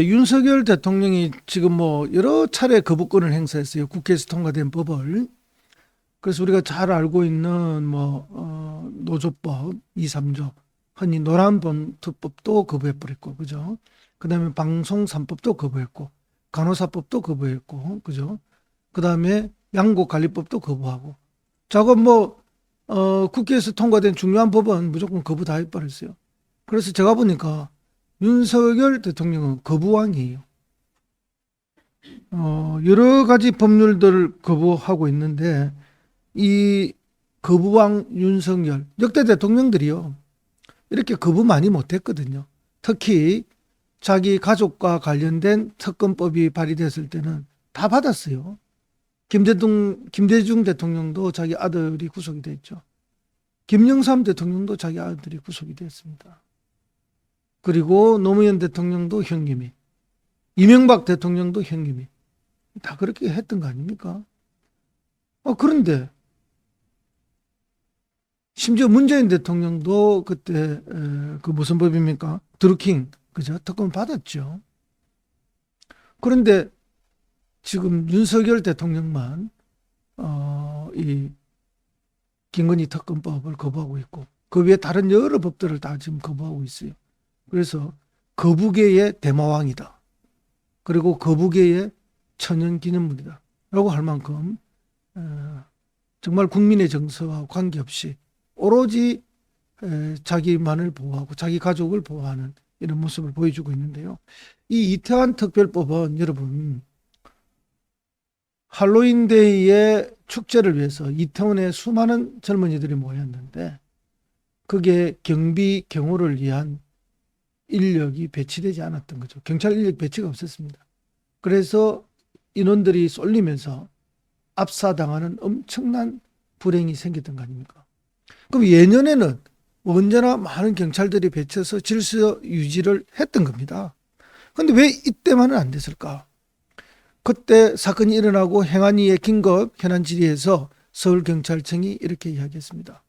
윤석열 대통령이 지금 뭐 여러 차례 거부권을 행사했어요. 국회에서 통과된 법을. 그래서 우리가 잘 알고 있는 뭐 어, 노조법 2, 3조, 흔히 노란본투법도 거부해버렸고, 그죠? 그 다음에 방송 3법도 거부했고, 간호사법도 거부했고, 그죠? 그 다음에 양곡관리법도 거부하고, 저거 뭐 어, 국회에서 통과된 중요한 법은 무조건 거부 다 해버렸어요. 그래서 제가 보니까 윤석열 대통령은 거부왕이에요. 어, 여러 가지 법률들을 거부하고 있는데 이 거부왕 윤석열 역대 대통령들이요 이렇게 거부 많이 못했거든요. 특히 자기 가족과 관련된 특검법이 발의됐을 때는 다 받았어요. 김대중 김대중 대통령도 자기 아들이 구속이 됐죠. 김영삼 대통령도 자기 아들이 구속이 됐습니다. 그리고 노무현 대통령도 형님이, 이명박 대통령도 형님이 다 그렇게 했던 거 아닙니까? 어, 그런데 심지어 문재인 대통령도 그때 에, 그 무슨 법입니까? 드루킹 그죠? 특검 받았죠. 그런데 지금 윤석열 대통령만 어, 이 김건희 특검법을 거부하고 있고 그 외에 다른 여러 법들을 다 지금 거부하고 있어요. 그래서 거북계의 대마왕이다. 그리고 거북계의 천연기념물이다. 라고 할 만큼 어, 정말 국민의 정서와 관계없이 오로지 에, 자기만을 보호하고 자기 가족을 보호하는 이런 모습을 보여주고 있는데요. 이 이태원 특별법은 여러분 할로윈데이의 축제를 위해서 이태원에 수많은 젊은이들이 모였는데 그게 경비 경호를 위한 인력이 배치되지 않았던 거죠. 경찰 인력 배치가 없었습니다. 그래서 인원들이 쏠리면서 압사당하는 엄청난 불행이 생겼던 거 아닙니까? 그럼 예년에는 언제나 많은 경찰들이 배치해서 질서 유지를 했던 겁니다. 근데 왜 이때만은 안 됐을까? 그때 사건이 일어나고 행안위의 긴급 현안 질의에서 서울경찰청이 이렇게 이야기했습니다.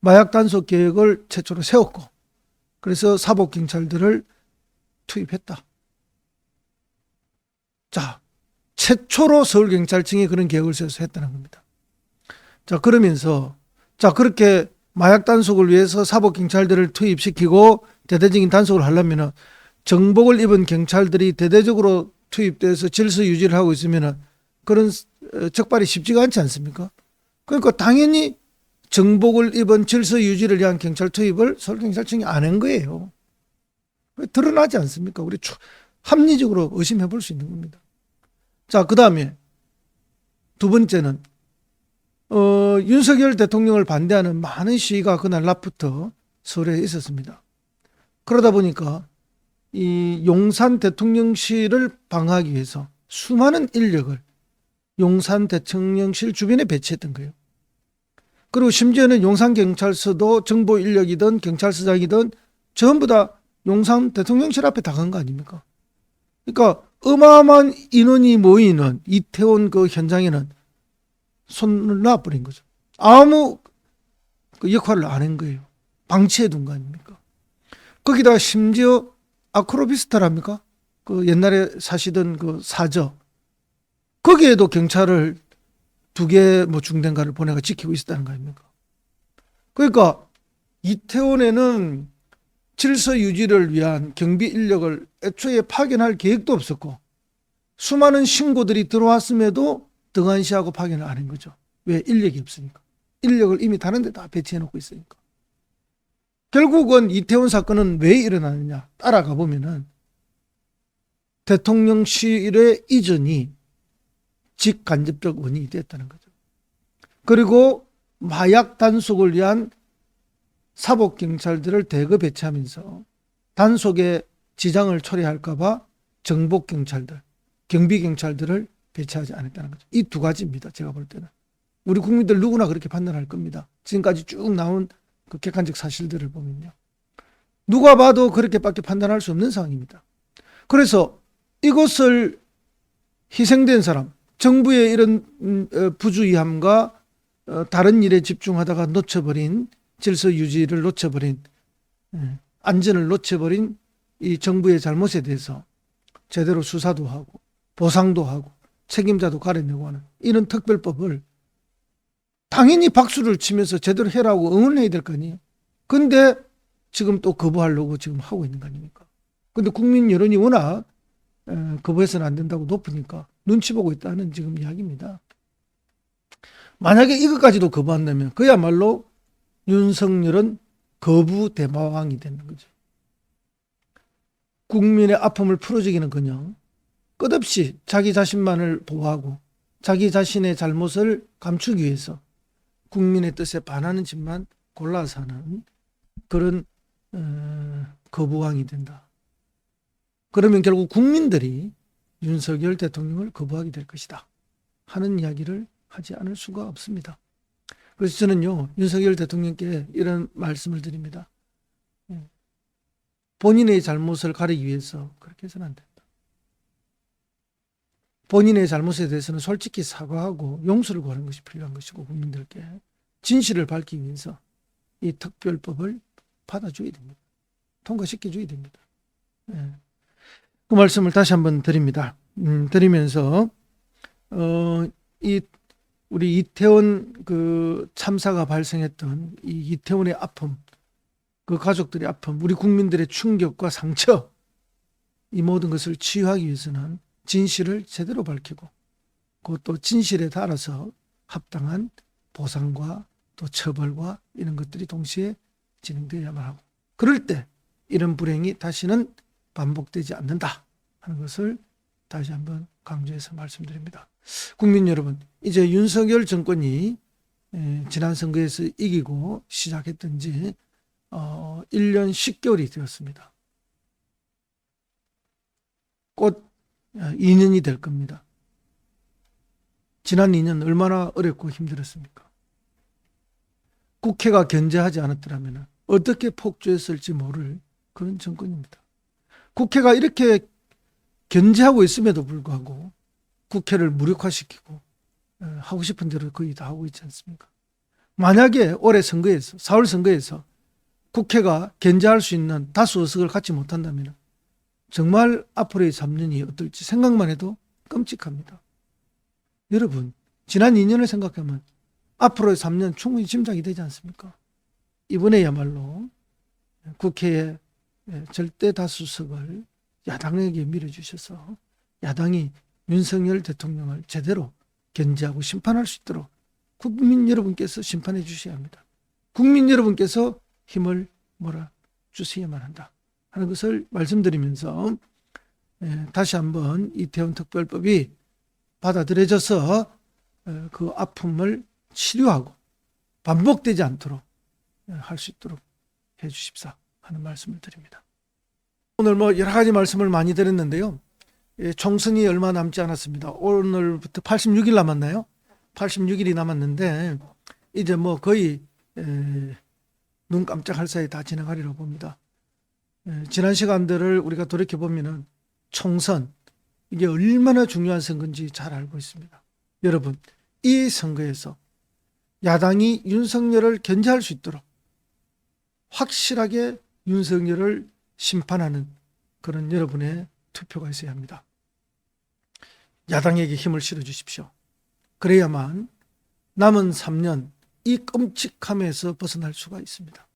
마약 단속 계획을 최초로 세웠고 그래서 사복 경찰들을 투입했다. 자, 최초로 서울 경찰청이 그런 계획을 세워서 했다는 겁니다. 자, 그러면서 자, 그렇게 마약 단속을 위해서 사복 경찰들을 투입시키고 대대적인 단속을 하려면은 정복을 입은 경찰들이 대대적으로 투입돼서 질서 유지를 하고 있으면은 그런 어, 적발이 쉽지가 않지 않습니까? 그러니까 당연히 정복을 입은 질서 유지를 위한 경찰 투입을 서울경찰청이 안 한 거예요. 드러나지 않습니까? 우리 추- 합리적으로 의심해 볼 수 있는 겁니다. 자, 그 다음에 두 번째는 어, 윤석열 대통령을 반대하는 많은 시위가 그날 낮부터 서울에 있었습니다. 그러다 보니까 이 용산 대통령실을 방어하기 위해서 수많은 인력을 용산 대통령실 주변에 배치했던 거예요. 그리고 심지어는 용산 경찰서도 정보 인력이든 경찰서장이든 전부 다 용산 대통령실 앞에 다 간 거 아닙니까? 그러니까 어마어마한 인원이 모이는 이태원 그 현장에는 손을 놔버린 거죠. 아무 그 역할을 안 한 거예요. 방치해 둔 거 아닙니까? 거기다 심지어 아크로비스타랍니까? 그 옛날에 사시던 그 사저 거기에도 경찰을 두 개 뭐 중대가를 보내가 지키고 있었다는 거 아닙니까? 그러니까 이태원에는 질서 유지를 위한 경비 인력을 애초에 파견할 계획도 없었고 수많은 신고들이 들어왔음에도 등한시하고 파견을 안 한 거죠. 왜? 인력이 없으니까. 인력을 이미 다른 데 다 배치해 놓고 있으니까. 결국은 이태원 사건은 왜 일어나느냐 따라가 보면은 대통령실의 이전이 직간접적 원인이 됐다는 거죠. 그리고 마약 단속을 위한 사복 경찰들을 대거 배치하면서 단속에 지장을 초래할까봐 정복 경찰들, 경비 경찰들을 배치하지 않았다는 거죠. 이 두 가지입니다. 제가 볼 때는 우리 국민들 누구나 그렇게 판단할 겁니다. 지금까지 쭉 나온 그 객관적 사실들을 보면요. 누가 봐도 그렇게밖에 판단할 수 없는 상황입니다. 그래서 이것을 희생된 사람, 정부의 이런 음, 어, 부주의함과 어, 다른 일에 집중하다가 놓쳐버린 질서 유지를 놓쳐버린 예, 안전을 놓쳐버린 이 정부의 잘못에 대해서 제대로 수사도 하고 보상도 하고 책임자도 가려내고 하는 이런 특별법을 당연히 박수를 치면서 제대로 해라고 응원해야 될 거 아니에요. 근데 지금 또 거부하려고 지금 하고 있는 거 아닙니까? 근데 국민 여론이 워낙 에, 거부해서는 안 된다고 높으니까 눈치 보고 있다는 지금 이야기입니다. 만약에 이것까지도 거부한다면 그야말로 윤석열은 거부 대마왕이 되는 거죠. 국민의 아픔을 풀어주기는 그냥 끝없이 자기 자신만을 보호하고 자기 자신의 잘못을 감추기 위해서 국민의 뜻에 반하는 짓만 골라서 하는 그런 어, 거부왕이 된다. 그러면 결국 국민들이 윤석열 대통령을 거부하게 될 것이다. 하는 이야기를 하지 않을 수가 없습니다. 그래서 저는요, 윤석열 대통령께 이런 말씀을 드립니다. 예. 본인의 잘못을 가리기 위해서 그렇게 해서는 안 된다. 본인의 잘못에 대해서는 솔직히 사과하고 용서를 구하는 것이 필요한 것이고 국민들께 진실을 밝히기 위해서 이 특별법을 받아줘야 됩니다. 통과시켜줘야 됩니다. 예. 그 말씀을 다시 한번 드립니다. 음, 드리면서 어, 이 우리 이태원 그 참사가 발생했던 이 이태원의 아픔, 그 가족들의 아픔, 우리 국민들의 충격과 상처, 이 모든 것을 치유하기 위해서는 진실을 제대로 밝히고, 그것도 진실에 따라서 합당한 보상과 또 처벌과 이런 것들이 동시에 진행되어야만 하고, 그럴 때 이런 불행이 다시는 반복되지 않는다 하는 것을 다시 한번 강조해서 말씀드립니다. 국민 여러분, 이제 윤석열 정권이 에, 지난 선거에서 이기고 시작했던 지 어, 1년 10개월이 되었습니다. 곧 어, 2년이 될 겁니다. 지난 2년 얼마나 어렵고 힘들었습니까? 국회가 견제하지 않았더라면 어떻게 폭주했을지 모를 그런 정권입니다. 국회가 이렇게 견제하고 있음에도 불구하고 국회를 무력화시키고 어, 하고 싶은 대로 거의 다 하고 있지 않습니까? 만약에 올해 선거에서 4월 선거에서 국회가 견제할 수 있는 다수 의석을 갖지 못한다면 정말 앞으로의 3년이 어떨지 생각만 해도 끔찍합니다. 여러분, 지난 2년을 생각하면 앞으로의 3년 충분히 짐작이 되지 않습니까? 이번에야말로 국회의 절대 다수석을 야당에게 밀어주셔서 야당이 윤석열 대통령을 제대로 견제하고 심판할 수 있도록 국민 여러분께서 심판해 주셔야 합니다. 국민 여러분께서 힘을 몰아 주셔야만 한다 하는 것을 말씀드리면서 예, 다시 한번 이태원 특별법이 받아들여져서 어, 그 아픔을 치료하고 반복되지 않도록 예, 할수 있도록 해 주십사 하는 말씀을 드립니다. 오늘 뭐 여러 가지 말씀을 많이 드렸는데요. 예, 총선이 얼마 남지 않았습니다. 오늘부터 86일 남았나요? 86일이 남았는데 이제 뭐 거의 에, 눈 깜짝할 사이 다 지나가리라고 봅니다. 에, 지난 시간들을 우리가 돌이켜 보면은 총선 이게 얼마나 중요한 선거인지 잘 알고 있습니다. 여러분 이 선거에서 야당이 윤석열을 견제할 수 있도록 확실하게 윤석열을 심판하는 그런 여러분의 투표가 있어야 합니다. 야당에게 힘을 실어 주십시오. 그래야만 남은 3년 이 끔찍함에서 벗어날 수가 있습니다.